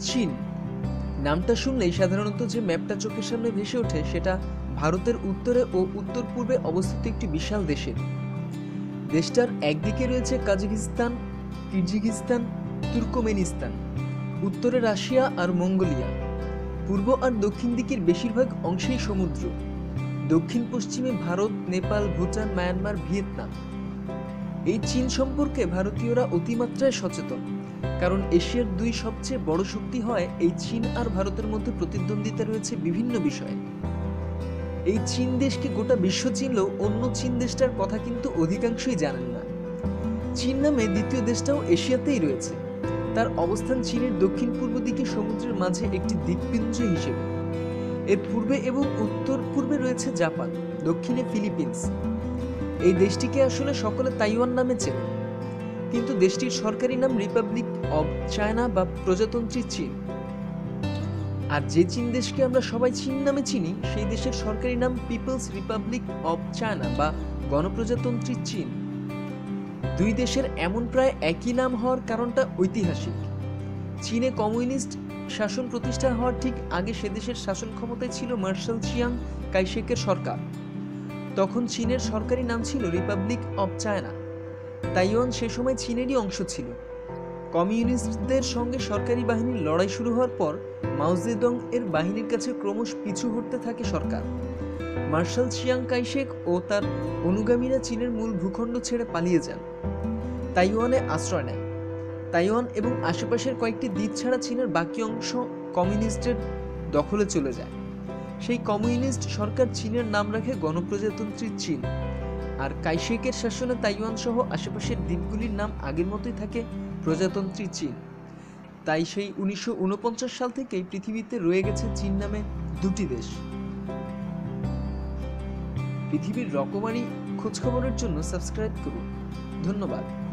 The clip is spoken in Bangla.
চীন। নামটা শুনলেই সাধারণত যে ম্যাপটা চোখের সামনে ভেসে ওঠে, সেটা ভারতের উত্তরে ও উত্তর পূর্বে অবস্থিত একটি বিশাল দেশের। দেশটার একদিকে রয়েছে কাজাকিস্তান কিরজিগিস্তান তুর্কমেনিস্তান, উত্তরে রাশিয়া আর মঙ্গোলিয়া। পূর্ব আর দক্ষিণ দিকের বেশিরভাগ অংশেই সমুদ্র। দক্ষিণ পশ্চিমে ভারত, নেপাল, ভুটান, মায়ানমার, ভিয়েতনাম। এই চীন সম্পর্কে ভারতীয়রা অতিমাত্রায় সচেতন। কারণ এশিয়ার দুই সবচেয়ে বড় শক্তি হয় এই চীন আর ভারতের মধ্যে প্রতিদ্বন্দ্বিতা রয়েছে বিভিন্ন বিষয়ে। এই চীন দেশকে গোটা বিশ্ব চিনলেও অন্য চীন দেশটার কথা কিন্তু অধিকাংশই জানেন না। চীন নামে দ্বিতীয় দেশটাও এশিয়াতেই রয়েছে। তার অবস্থান চীনের দক্ষিণ পূর্ব দিকে সমুদ্রের মাঝে একটি দ্বীপপুঞ্জ হিসেবে। এর পূর্বে এবং উত্তর পূর্বে রয়েছে জাপান, দক্ষিণে ফিলিপিন্স। এই দেশটিকে আসলে সকলে তাইওয়ান নামে চেনে। কিন্তু দেশটির সরকারি নাম রিপাবলিক অব চায়না বা প্রজাতন্ত্রী চীন। আর যে চীন দেশকে আমরা সবাই চীন নামে চিনি, সেই দেশের সরকারি নাম পিপলস রিপাবলিক অব চায়না বা গণপ্রজাতন্ত্রী চীন। দুই দেশের এমন প্রায় একই নাম হওয়ার কারণটা ঐতিহাসিক। চীনে কমিউনিস্ট শাসন প্রতিষ্ঠা হওয়ার ঠিক আগে সে দেশের শাসন ক্ষমতায় ছিল মার্শাল চিয়াং কাইশেকের সরকার। তখন চীনের সরকারি নাম ছিল রিপাবলিক অব চায়না তাইওয়ান সে সময় চীনেরই অংশ ছিল। কমিউনিস্টদের সঙ্গে সরকারি বাহিনীর লড়াই শুরু হওয়ার পর মাউজেদং এর বাহিনীর কাছে ক্রমশ পিছু হটতে থাকে সরকার। মার্শাল চিয়াং কাইশেক ও তার অনুগামীরা চীনের মূল ভূখণ্ড ছেড়ে পালিয়ে যান। তাইওয়ানে আশ্রয় নেয়। তাইওয়ান এবং আশেপাশের কয়েকটি দ্বীপ ছাড়া চীনের বাকি অংশ কমিউনিস্টের দখলে চলে যায়। সেই কমিউনিস্ট সরকার চীনের নাম রাখে গণপ্রজাতন্ত্রী চীন। আর কাইশেকের শাসনে তাইওয়ান সহ আশেপাশের দ্বীপগুলির নাম আগের মতোই থাকে প্রজাতন্ত্রী চীন। তাই সেই উনিশশো ঊনপঞ্চাশ সাল থেকেই পৃথিবীতে রয়ে গেছে চীন নামে দুটি দেশ। পৃথিবীর রকমারি খোঁজখবরের জন্য সাবস্ক্রাইব করুন। ধন্যবাদ।